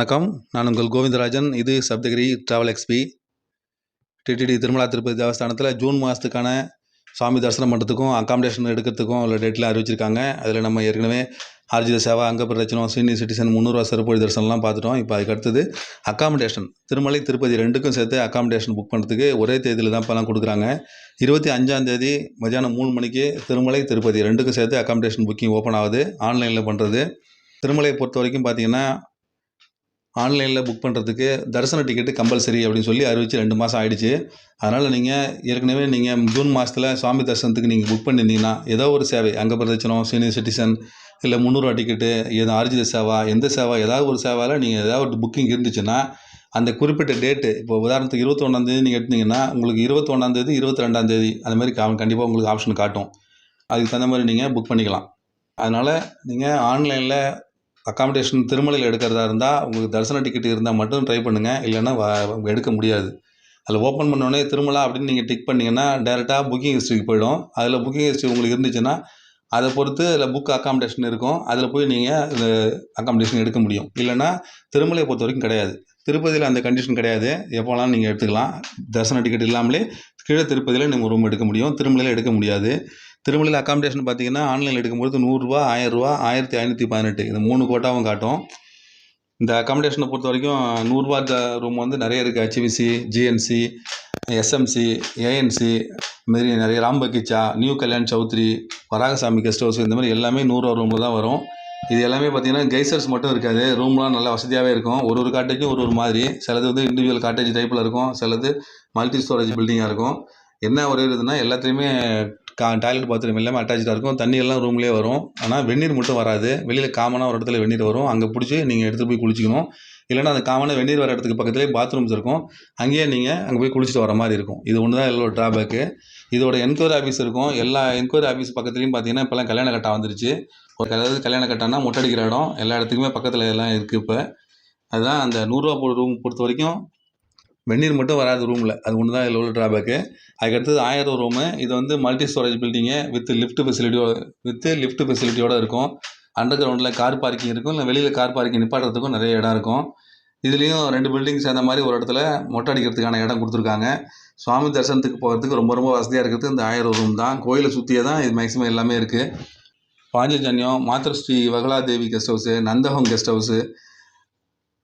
வணக்கம். நான் உங்கள் கோவிந்தராஜன். இது Saptagiri travel XP TTD Tirumala Tirupati தேவஸ்தானத்தில் June மாதத்துக்கான சுவாமி தரிசனம் பண்ணுறதுக்கும் அக்காமடேஷன் எடுக்கிறதுக்கும் உள்ள டேட்லாம் அறிவிச்சிருக்காங்க. அதில் நம்ம ஏற்கனவே ஆர்ஜித சேவா அங்க பிரதட்சணம் சீனியர் சிட்டிசன் முந்நூறுவா சிறப்பு தரிசனம்லாம் பார்த்துட்டோம். இப்போ அதுக்கு அடுத்தது அக்காமடேஷன் திருமலை திருப்பதி ரெண்டுக்கும் சேர்த்து அக்காமடேஷன் புக் பண்ணுறதுக்கு ஒரே தேதியில் தான் இப்போலாம் கொடுக்குறாங்க. இருபத்தி அஞ்சாம் தேதி மதியானம் மூணு மணிக்கு திருமலை திருப்பதி ரெண்டுக்கும் சேர்த்து அக்காமடேஷன் புக்கிங் ஓப்பன் ஆகுது. ஆன்லைனில் பண்ணுறது திருமலையை பொறுத்த வரைக்கும் பார்த்தீங்கன்னா ஆன்லைனில் புக் பண்ணுறதுக்கு தரிசன டிக்கெட்டு கம்பல்சரி அப்படின்னு சொல்லி அறிவித்து ரெண்டு மாதம் ஆகிடுச்சு அதனால் நீங்கள் ஏற்கனவே நீங்கள் ஜூன் மாதத்தில் சுவாமி தரிசனத்துக்கு நீங்கள் புக் பண்ணியிருந்தீங்கன்னா ஏதோ ஒரு சேவை அங்கே பிரதட்சணம் சீனியர் சிட்டிசன் இல்லை முந்நூறுவா டிக்கெட்டு எதுவும் ஆர்ஜித சேவா எந்த சேவா ஏதாவது ஒரு சேவாவில் நீங்கள் ஏதாவது ஒரு புக்கிங் இருந்துச்சுன்னா அந்த குறிப்பிட்ட டேட்டு இப்போ உதாரணத்துக்கு இருபத்தொன்னாந்தேதி நீங்கள் எடுத்தீங்கன்னா உங்களுக்கு இருபத்தொன்னாந்தேதி இருபத்தி ரெண்டாந்தேதி அந்த மாதிரி கண்டிப்பாக உங்களுக்கு ஆப்ஷன் காட்டும். அதுக்கு தகுந்த மாதிரி நீங்கள் புக் பண்ணிக்கலாம். அதனால் நீங்கள் ஆன்லைனில் அக்காமடேஷன் திருமலையில் எடுக்கிறதா இருந்தால் உங்களுக்கு தரிசன டிக்கெட் இருந்தால் மட்டும் ட்ரை பண்ணுங்கள் இல்லைன்னா எடுக்க முடியாது. அதில் ஓப்பன் பண்ணோடனே திருமலா அப்படின்னு நீங்கள் டிக் பண்ணிங்கன்னா டேரெக்டாக புக்கிங் ஹிஸ்ட்ரிக்கு போயிடும். அதில் புக்கிங் ஹிஸ்ட்ரி உங்களுக்கு இருந்துச்சுன்னா அதை பொறுத்து அதில் புக் அக்காமடேஷன் இருக்கும். அதில் போய் நீங்கள் அக்காமடேஷன் எடுக்க முடியும். இல்லைன்னா திருமலையை பொறுத்த வரைக்கும் கிடையாது. திருப்பதியில் அந்த கண்டிஷன் கிடையாது. எப்போலாம் நீங்கள் எடுத்துக்கலாம். தரிசன டிக்கெட் இல்லாமலே கீழே திருப்பதியில் நீங்கள் ரூம் எடுக்க முடியும். திருமலையில் எடுக்க முடியாது. திருமலையில் அக்காமடேஷன் பார்த்தீங்கன்னா ஆன்லைனில் எடுக்கும்போது நூறுரூவா ஆயிரரூவா ஆயிரத்தி ஐநூற்றி பதினெட்டு. இந்த மூணு கோட்டாவும் காட்டும். இந்த அக்காமடேஷனை பொறுத்த வரைக்கும் நூறுரூவா ரூம் வந்து நிறைய இருக்குது ஹெச்விசி ஜிஎன்சி எஸ்எம்சி ஏஎன்சி மாரி நிறைய Rambagicha new Kalyan Chowdary Varahaswamy guest house இந்த மாதிரி எல்லாமே நூறுரூவா ரூமில் தான் வரும். இது எல்லாமே பார்த்தீங்கன்னா கைசர்ஸ் மட்டும் இருக்காது. ரூம்லாம் நல்லா வசதியாகவே இருக்கும். ஒரு ஒரு காட்டேஜும் ஒரு ஒரு மாதிரி. சிலது வந்து இண்டிவிஜுவல் காட்டேஜ் டைப்பில் இருக்கும். சிலது மல்டி ஸ்டோரேஜ் பில்டிங்காக இருக்கும். என்ன ஒரு இதுனா எல்லாத்துலேயுமே கா டாய்லெட் பாத்ரூம் எல்லாமே அட்டாச்சாக இருக்கும். தண்ணி எல்லாம் ரூம்லேயே வரும். ஆனால் வெந்நீர் மட்டும் வராது. வெளியில் காமனாக ஒரு இடத்துல வெந்நீர் வரும். அங்கே பிடிச்சி நீங்கள் எடுத்துகிட்டு போய் குளிச்சிக்கணும். இல்லைன்னா அந்த காமனாக வெந்நீர் வர இடத்துக்கு பக்கத்துலேயே பாத்ரூம்ஸ் இருக்கும். அங்கேயே நீங்கள் அங்கே போய் குளிச்சுட்டு வர மாதிரி இருக்கும். இது ஒன்று தான் எல்லோட ட்ராபேக்கு இதோட என்கொயரி ஆஃபீஸ் இருக்கும். எல்லா என்கொயரி ஆஃபீஸ் பக்கத்துலேயும் பார்த்தீங்கன்னா இப்போல்லாம் கல்யாண கட்டா வந்துருச்சு. ஒரு அதாவது கல்யாண கட்டானா மொட்டடிக்கிற இடம். எல்லா இடத்துக்குமே பக்கத்தில் எல்லாம் இருக்குது இப்போ. அதுதான் அந்த நூறுரூவா போடுற ரூம் பொறுத்த வரைக்கும் வெந்நீர் மட்டும் வராது ரூமில் அது ஒன்று தான் இதில் உள்ள ட்ராபேக்கு அதுக்கடுத்தது ஆயிரம் ரூமு இது வந்து multi storage building with lift ஃபெசிலிட்டியோட with lift ஃபெசிலிட்டியோட இருக்கும். அண்டர் கிரவுண்டில் கார் பார்க்கிங் இருக்கும். இல்லை வெளியில் கார் பார்க்கிங் நிப்பாட்டுறதுக்கும் நிறைய இடம் இருக்கும். இதுலேயும் ரெண்டு பில்டிங் சேர்ந்த மாதிரி ஒரு இடத்துல மொட்டை அடிக்கிறதுக்கான இடம் கொடுத்துருக்காங்க. சுவாமி தரிசனத்துக்கு போகிறதுக்கு ரொம்ப ரொம்ப வசதியாக இருக்கிறது இந்த ஆயிரம் ரூம் தான். கோயிலை சுற்றியே தான் இது மேக்ஸிமம் எல்லாமே இருக்குது Panchajanyam Matrusri Vakuladevi guest house Nandakam guest house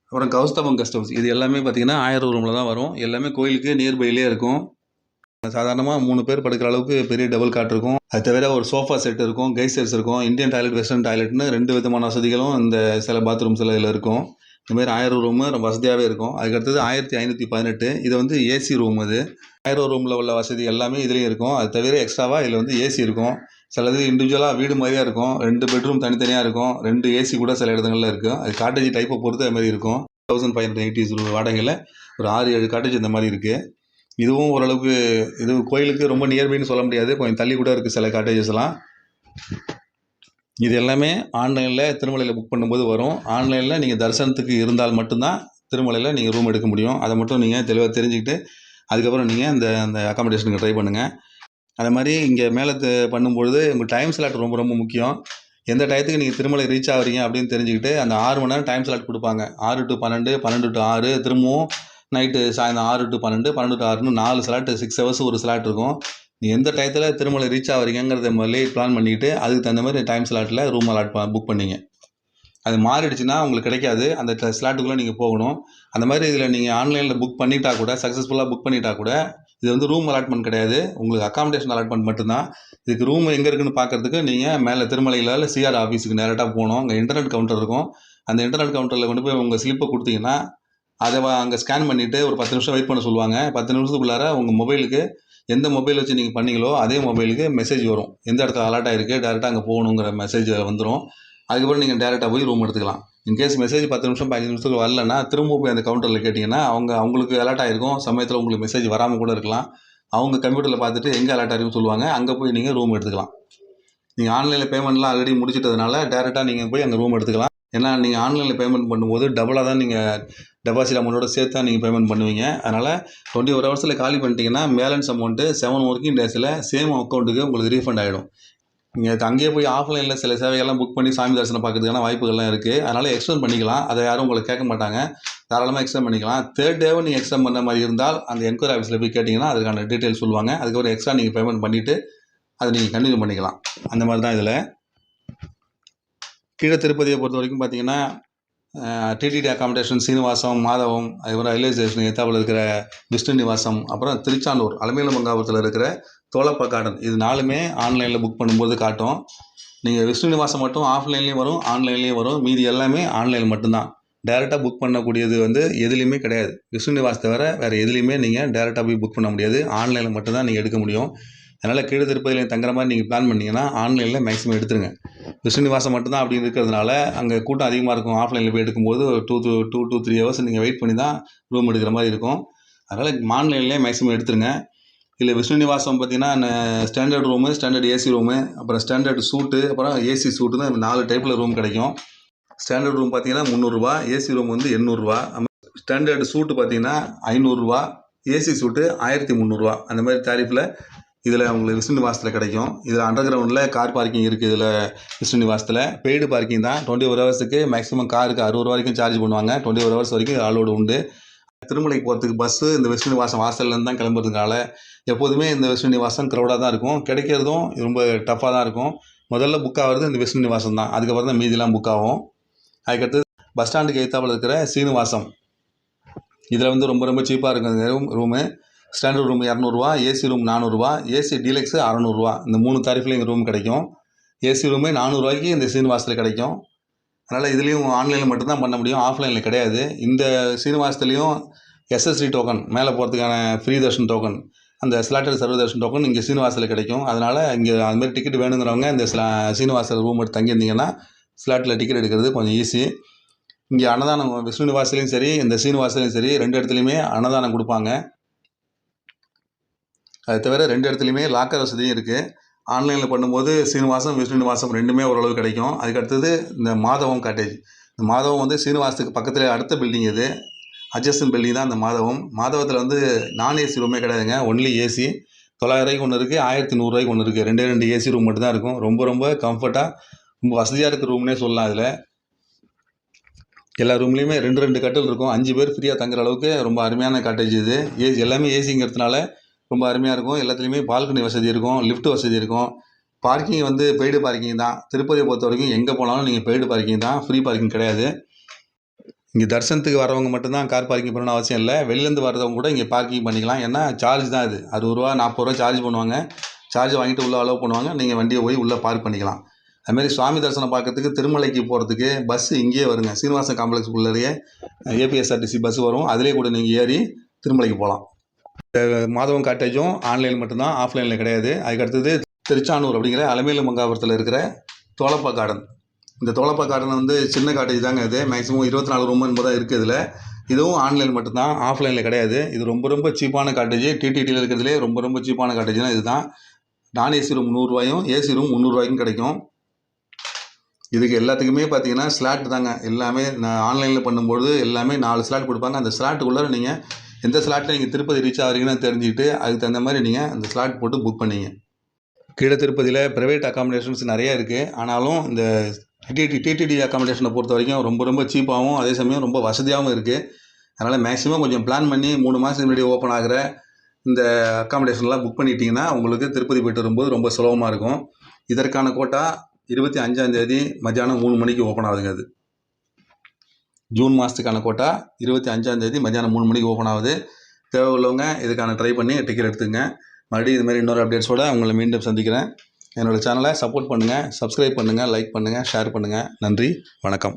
அப்புறம் கௌஸ்தவம் கெஸ்ட் ஹவுஸ் இது எல்லாமே பார்த்தீங்கன்னா ஆயிரம் ரூமில் தான் வரும். எல்லாமே கோயிலுக்கு நியர்பைலேயே இருக்கும். சாதாரணமாக மூணு பேர் படுக்கிற அளவுக்கு பெரிய டபுள் காட் இருக்கும். அது தவிர ஒரு சோஃபா செட் இருக்கும் கைசர்ஸ் இருக்கும் இந்தியன் டாய்லெட் வெஸ்டர்ன் டாய்லெட்னு ரெண்டு விதமான வசதிகளும் இந்த சில பாத்ரூம்ஸில் இதில் இருக்கும். இந்த ஆயிரம் ரூமு ரொம்ப வசதியாகவே இருக்கும். அதுக்கடுத்தது ஆயிரத்தி ஐநூற்றி பதினெட்டு. இது வந்து ஏசி ரூம் இது ஆயிரம் ரூமில் உள்ள வசதி எல்லாமே இதுலேயும் இருக்கும். அது தவிர எக்ஸ்ட்ராவாக இதில் வந்து ஏசி இருக்கும். சிலது இண்டிவிஜுவலாக வீடு மாதிரியா இருக்கும் ரெண்டு பெட்ரூம் தனித்தனியாக இருக்கும் ரெண்டு ஏசி கூட சில இடங்களில் இருக்கும் அது காட்டேஜ் டைப்பை பொறுத்து அது மாதிரி இருக்கும். தௌசண்ட் ஃபைவ் ஹண்ட்ரட் எயிட்டிஸ் வாடகையில் ஒரு ஆறு ஏழு காட்டேஜ் இந்த மாதிரி இருக்குது இதுவும் ஓரளவுக்கு இது கோயிலுக்கு ரொம்ப நியர்பைன்னு சொல்ல முடியாது. கொஞ்சம் தள்ளி கூட இருக்குது சில காட்டேஜஸ்லாம் இது எல்லாமே ஆன்லைனில் திருமலையில் புக் பண்ணும்போது வரும். ஆன்லைனில் நீங்கள் தரிசனத்துக்கு இருந்தால் மட்டும்தான் திருமலையில் நீங்கள் ரூம் எடுக்க முடியும். அதை மட்டும் நீங்கள் தெளிவாக தெரிஞ்சுக்கிட்டு அதுக்கப்புறம் நீங்கள் இந்த அந்த அக்காமடேஷனுக்கு ட்ரை பண்ணுங்கள் அதே மாதிரி இங்கே மேலே பண்ணும்பொழுது உங்கள் டைம் ஸ்லாட் ரொம்ப ரொம்ப முக்கியம். எந்த டயத்துக்கு நீங்கள் திருமலை ரீச் ஆகுறீங்க அப்படின்னு தெரிஞ்சுக்கிட்டு அந்த ஆறு மணி நேரம் டைம் ஸ்லாட் கொடுப்பாங்க. ஆறு டு பன்னெண்டு பன்னெண்டு டு ஆறு திரும்பவும் நைட்டு சாயந்தரம் ஆறு டு பன்னெண்டு பன்னெண்டு டு ஆறுன்னு நாலு ஸ்லாட் சிக்ஸ் ஹவர்ஸ் ஒரு ஸ்லாட் இருக்கும். நீ எந்த டயத்தில் திருமலை ரீச் ஆகிறீங்கிறத முதல்ல பிளான் பண்ணிக்கிட்டு அதுக்கு தகுந்த மாதிரி டைம் ஸ்லாட்டில் ரூம் அலாட் புக் பண்ணிங்க. அது மாறிடுச்சுன்னா உங்களுக்கு கிடைக்காது. அந்த ஸ்லாட்டுக்குள்ளே நீங்கள் போகணும். அந்த மாதிரி இதில் நீங்கள் ஆன்லைனில் புக் பண்ணிட்டா கூட சக்ஸஸ்ஃபுல்லாக புக் பண்ணிட்டா கூட இது வந்து ரூம் அலாட்மெண்ட் கிடையாது. உங்களுக்கு அக்காமடேஷன் அலாட்மெண்ட் மட்டும்தான். இதுக்கு ரூம் எங்கே இருக்குன்னு பார்க்கறதுக்கு நீங்கள் மேலே திருமலையில் இல்லை சிஆர் ஆஃபீஸுக்கு நேரட்டாக போகணும். அங்கே இன்டர்நெட் கவுண்டர் இருக்கும். அந்த இன்டர்நெட் கவுண்டரில் கொண்டு போய் உங்கள் ஸ்லிப்பை கொடுத்தீங்கன்னா அதை அங்கே ஸ்கேன் பண்ணிவிட்டு ஒரு பத்து நிமிஷம் வெயிட் பண்ண சொல்லுவாங்க. பத்து நிமிஷத்துக்குள்ளார உங்கள் மொபைலுக்கு எந்த மொபைல் வச்சு நீங்கள் பண்ணீங்களோ அதே மொபைலுக்கு மெசேஜ் வரும். எந்த இடத்துல அலர்ட் ஆகிருக்கு டேரெக்டாக அங்கே போகணுங்கிற மெசேஜ் வந்துடும் அதுக்கப்புறம் நீங்கள் டேரெக்டாக போய் ரூம் எடுத்துக்கலாம். இன்கேஸ் மெசேஜ் பத்து நிமிஷம் பதினஞ்சு நிமிஷத்துக்கு வரலன்னா திரும்ப போய் அந்த கவுண்டரில் கேட்டிங்கன்னா அவங்க அவங்களுக்கு அலர்ட் ஆகிருக்கும் சமயத்தில் உங்களுக்கு மெசேஜ் வராமல் கூட இருக்கலாம். அவங்க கம்ப்யூட்டரில் பார்த்துட்டு எங்கே அலர்ட் ஆகிருக்குன்னு சொல்லுவாங்க. அங்கே போய் நீங்கள் ரூம் எடுத்துக்கலாம். நீங்கள் ஆன்லைனில் பேமெண்ட்லாம் ஆல்ரெடி முடிச்சிட்டதுனால டேரெக்டாக நீங்கள் போய் அங்கே ரூம் எடுத்துக்கலாம். ஏன்னா நீங்கள் ஆன்லைனில் பேமெண்ட் பண்ணும்போது டபுளாக தான் நீங்கள் டெபாசிட் அமௌண்ட்டோட சேர்த்து தான் நீங்கள் பேமெண்ட் பண்ணுவீங்க. அதனால் டுவெண்ட்டி ஒரு ஹவர்ஸில் காலி பண்ணிட்டீங்கன்னா பேலன்ஸ் அமௌண்ட்டு செவன் ஒர்க்கிங் டேஸில் சேம் அக்கௌண்ட்டுக்கு உங்களுக்கு ரீஃபண்ட் ஆகிடும் நீங்கள் அங்கேயே போய் ஆஃப்லைனில் சில சேவைகள்லாம் புக் பண்ணி சாமி தரிசனம் பார்க்கறதுக்கான வாய்ப்புகள்லாம் இருக்குது அதனால் எக்ஸ்டெண்ட் பண்ணிக்கலாம். அதை யாரும் உங்களை கேட்க மாட்டாங்க. தாராளமாக எக்ஸ்டெண்ட் பண்ணிக்கலாம். தேர்ட் டேவும் நீங்கள் எக்ஸ்டெண்ட் பண்ண மாதிரி இருந்தால் அந்த என்கொயரி ஆஃபீஸில் போய் கேட்டிங்கன்னா அதுக்கான டீட்டெயில் சொல்லுவாங்க. அதுக்கப்புறம் எக்ஸ்ட்ரா நீங்கள் பேமெண்ட் பண்ணிவிட்டு அதை நீங்கள் கண்டினியூ பண்ணிக்கலாம். அந்த மாதிரி தான் இதில். கீழே திருப்பதியை பொறுத்த வரைக்கும் பார்த்தீங்கன்னா டிடிடி அகாமடேஷன் சீனிவாசம் மாதவம் அதுக்கப்புறம் ரயில்வே ஸ்டேஷன் எத்தாப்பில் இருக்கிற விஷ்ணு நிவாசம் அப்புறம் திருச்சானூர் அலமேலு மங்காபுரத்தில் இருக்கிற தோலப்பா கார்டன் இது நாலுமே ஆன்லைனில் புக் பண்ணும்போது காட்டும். நீங்கள் விஷ்ணு நிவாசம் மட்டும் ஆஃப்லைன்லேயும் வரும் ஆன்லைன்லேயும் வரும். மீதி எல்லாமே ஆன்லைன் மட்டும்தான். டேரெக்டாக புக் பண்ணக்கூடியது வந்து எதுலேயுமே கிடையாது. விஷ்ணு நிவாஸ் தவிர வேறு எதுலேயுமே நீங்கள் டேரெக்டாக போய் புக் பண்ண முடியாது. ஆன்லைனில் மட்டும்தான் நீங்கள் எடுக்க முடியும். அதனால் கீழே திருப்பதியில் தங்குற மாதிரி நீங்கள் பிளான் பண்ணிங்கன்னா ஆன்லைனில் மேக்ஸிமம் எடுத்துருங்க. விஷ்ணு நிவாசம் மட்டும்தான் அப்படி இருக்கிறதுனால அங்கே கூட்டம் அதிகமாக இருக்கும். ஆஃப்லைனில் போய் எடுக்கும்போது two two two two three hours நீங்கள் வெயிட் பண்ணி தான் ரூம் எடுக்கிற மாதிரி இருக்கும். அதனால் ஆன்லைன்லேயே மேக்ஸிமம் எடுத்துருங்க. இதில் விஷ்ணு நிவாசம் பார்த்தீங்கன்னா standard room standard AC room அப்புறம் ஸ்டாண்டர்ட் சூட்டு அப்புறம் ஏசி சூட்டுன்னு நாலு டைப்பில் ரூம் கிடைக்கும். ஸ்டாண்டர்ட் ரூம் பார்த்தீங்கன்னா முந்நூறுரூவா ஏசி ரூம் வந்து எண்ணூறுரூவா ஸ்டாண்டர்டு சூட்டு பார்த்தீங்கன்னா ஐநூறுரூவா ஏசி சூட்டு ஆயிரத்தி முந்நூறுரூவா அந்த மாதிரி தாரிஃபில் இதில் உங்களுக்கு விஷ்ணு நிவாசத்தில் கிடைக்கும். இதில் அண்டர் கிரவுண்டில் கார் பார்க்கிங் இருக்குது இதில் விஷ்ணு நிவாசத்தில். பெய்டு பார்க்கிங் தான். டுவெண்ட்டி ஃபோர் ஹவர்ஸுக்கு மேக்ஸிமம் காருக்கு அறுபது ரூபா வரைக்கும் சார்ஜ் பண்ணுவாங்க. டுவெண்ட்டி ஃபோர் ஹவர்ஸ் வரைக்கும் ஆளோடு உண்டு. திருமலைக்கு போகிறதுக்கு பஸ்ஸு இந்த விஷ்ணு நிவாசம் வாசல்லேருந்து தான் கிளம்புறதுனால எப்போதுமே இந்த விஷ்ணு நிவாசம் க்ரௌடாக தான் இருக்கும். கிடைக்கிறதும் ரொம்ப டஃப்பாக தான் இருக்கும். முதல்ல புக் ஆகிறது இந்த விஷ்ணு நிவாசம் தான். அதுக்கப்புறம் தான் மீதிலாம் புக் ஆகும். அதுக்கடுத்து பஸ் ஸ்டாண்டுக்கு எய்த்தாப்பில் இருக்கிற சீனிவாசம். இதில் வந்து ரொம்ப ரொம்ப சீப்பாக இருக்கும் ரூம் ரூமு ஸ்டாண்டர்ட் ரூம் இரநூறுவா ஏசி ரூம் நானூறுரூவா ஏசி டீலக்ஸு அறநூறுவா. இந்த மூணு தாரிஃபில் எங்கள் ரூம் கிடைக்கும். ஏசி ரூமே நானூறுரூவாய்க்கு இந்த சீனிவாசத்தில் கிடைக்கும். அதனால் இதுலேயும் ஆன்லைனில் மட்டும்தான் பண்ண முடியும் ஆஃப்லைனில் கிடையாது. இந்த சீனிவாசத்துலேயும் எஸ்எஸ்டி டோக்கன் மேலே போகிறதுக்கான ஃப்ரீ தர்ஷன் டோக்கன் அந்த ஸ்லாட்டர் சர்வ தர்ஷன் டோக்கன் இங்கே சீனிவாசில் கிடைக்கும். அதனால் இங்கே அதுமாதிரி டிக்கெட் வேணுங்கிறவங்க இந்த ஸ்லா சீனிவாசில் ரூம் எடுத்து தங்கியிருந்தீங்கன்னா ஸ்லாட்டில் டிக்கெட் எடுக்கிறது கொஞ்சம் ஈஸி இங்கே அன்னதானம் விஷ்ணு நிவாசிலையும் சரி இந்த சீனிவாசிலையும் சரி ரெண்டு இடத்துலையுமே அன்னதானம் கொடுப்பாங்க. அது தவிர ரெண்டு இடத்துலையுமே லாக்கர் வசதியும் இருக்குது ஆன்லைனில் பண்ணும்போது சீனிவாசம் விஷ்ணு நிவாசம் ரெண்டுமே ஓரளவு கிடைக்கும். அதுக்கடுத்தது இந்த மாதவம் காட்டேஜ் இந்த மாதவம் வந்து சீனிவாசத்துக்கு பக்கத்தில் அடுத்த பில்டிங் இது. அட்ஜஸ்டன் பில்டிங் தான் இந்த மாதவம். மாதவத்தில் வந்து நான் ஏசி ரூமே கிடையாதுங்க. ஒன்லி ஏசி தொள்ளாயிரூவாய்க்கு ஒன்று இருக்குது ஆயிரத்தி நூறுரூவாய்க்கு ஒன்று இருக்குது ரெண்டே ரெண்டு ஏசி ரூம் மட்டும் தான் இருக்கும். ரொம்ப ரொம்ப கம்ஃபர்ட்டாக ரொம்ப வசதியாக இருக்க ரூம்னே சொல்லலாம் அதில். எல்லா ரூம்லேயுமே ரெண்டு ரெண்டு கட்டில் இருக்கும். அஞ்சு பேர் ஃப்ரீயாக தங்குற அளவுக்கு ரொம்ப அருமையான காட்டேஜ் இது. ஏசி எல்லாமே ஏசிங்கிறதுனால ரொம்ப அருமையாக இருக்கும். எல்லாத்துலேயுமே பால்கனி வசதி இருக்கும். லிஃப்ட் வசதி இருக்கும். பார்க்கிங் வந்து பெய்டு பார்க்கிங் தான். திருப்பதியை பொறுத்த வரைக்கும் எங்கே போனாலும் நீங்கள் பெய்டு பார்க்கிங் தான். ஃப்ரீ பார்க்கிங் கிடையாது. இங்கே தரிசனத்துக்கு வரவங்க மட்டும்தான் கார் பார்க்கிங் பண்ணணும் அவசியம் இல்லை. வெளிலேருந்து வரவங்க கூட இங்கே பார்க்கிங் பண்ணிக்கலாம். ஏன்னா சார்ஜ் தான் இது. அறுபது ரூபா நாற்பது ரூபா சார்ஜ் பண்ணுவாங்க. சார்ஜ் வாங்கிட்டு உள்ளே அலோவ் பண்ணுவாங்க. நீங்கள் வண்டியை போய் உள்ளே பார்க் பண்ணிக்கலாம். அதுமாரி சுவாமி தரிசனம் பார்க்கறதுக்கு திருமலைக்கு போகிறதுக்கு பஸ்ஸு இங்கேயே வருங்க. சீனிவாசன் காம்ப்ளெக்ஸ் உள்ளேயே. ஏபிஎஸ்ஆர்டிசி பஸ் வரும். அதிலே கூட நீங்கள் ஏறி திருமலைக்கு போகலாம். மாதவம் காட்டேஜும் ஆன்லைன் மட்டும்தான் ஆஃப்லைனில் கிடையாது. அதுக்கடுத்தது திருச்சானூர் அப்படிங்கிற அலமேலு மங்காபுரத்தில் இருக்கிற தோலப்பா கார்டன் இந்த தோலப்பா கார்டன் வந்து சின்ன காட்டேஜ் தாங்க இது. மேக்ஸிமம் இருபத்தி நாலு ரூம் என்பது இருக்குது இதில். இதுவும் ஆன்லைன் மட்டும்தான் ஆஃப்லைனில் கிடையாது. இது ரொம்ப ரொம்ப சீப்பான காட்டேஜ் டிடிடியில் இருக்கிறதுலே ரொம்ப ரொம்ப சீப்பான காட்டேஜ்னால் இதுதான். நான் ஏசி ரூம் நூறுரூவாயும் ஏசி ரூம் முந்நூறுரூவாய்க்கும் கிடைக்கும். இதுக்கு எல்லாத்துக்குமே பார்த்தீங்கன்னா ஸ்லாட் தாங்க. எல்லாமே நான் ஆன்லைனில் பண்ணும்பொழுது எல்லாமே நாலு ஸ்லாட் கொடுப்பாங்க. அந்த ஸ்லாட்டுக்குள்ளே நீங்கள் எந்த ஸ்லாட்டில் நீங்கள் திருப்பதி ரீச் ஆகிறீங்கன்னு தெரிஞ்சுக்கிட்டு அதுக்கு தகுந்த மாதிரி நீங்கள் அந்த ஸ்லாட் போட்டு புக் பண்ணீங்க. கீழே திருப்பதியில் ப்ரைவேட் அக்காமடேஷன்ஸ் நிறைய இருக்குது ஆனாலும் இந்த டிடி டிடிடி அக்காமடேஷனை பொறுத்த வரைக்கும் ரொம்ப ரொம்ப சீப்பாகவும் அதே சமயம் ரொம்ப வசதியாகவும் இருக்குது அதனால் மேக்ஸிமம் கொஞ்சம் பிளான் பண்ணி மூணு மாதத்துக்கு முன்னாடி ஓப்பன் ஆகிற இந்த அக்காமடேஷன்லாம் புக் பண்ணிட்டீங்கன்னா உங்களுக்கு திருப்பதி போயிட்டு வரும்போது ரொம்ப சுலபமாக இருக்கும். இதற்கான கோட்டா இருபத்தி அஞ்சாந்தேதி மத்தியானம் மூணு மணிக்கு ஓப்பன் ஆகுதுங்க அது. ஜூன் மாதத்துக்கான கோட்டா இருபத்தி அஞ்சாந்தேதி மத்தியானம் மூணு மணிக்கு ஓப்பன் ஆகுது. தேவை உள்ளவங்க இதுக்கான ட்ரை பண்ணி டிக்கெட் எடுத்துங்க மறுபடியும் இது மாதிரி இன்னொரு அப்டேட்ஸோடு உங்களை மீண்டும் சந்திக்கிறேன். என்னோடய சேனலை சப்போர்ட் பண்ணுங்கள் சப்ஸ்கிரைப் பண்ணுங்கள் லைக் பண்ணுங்கள் ஷேர் பண்ணுங்கள் நன்றி வணக்கம்.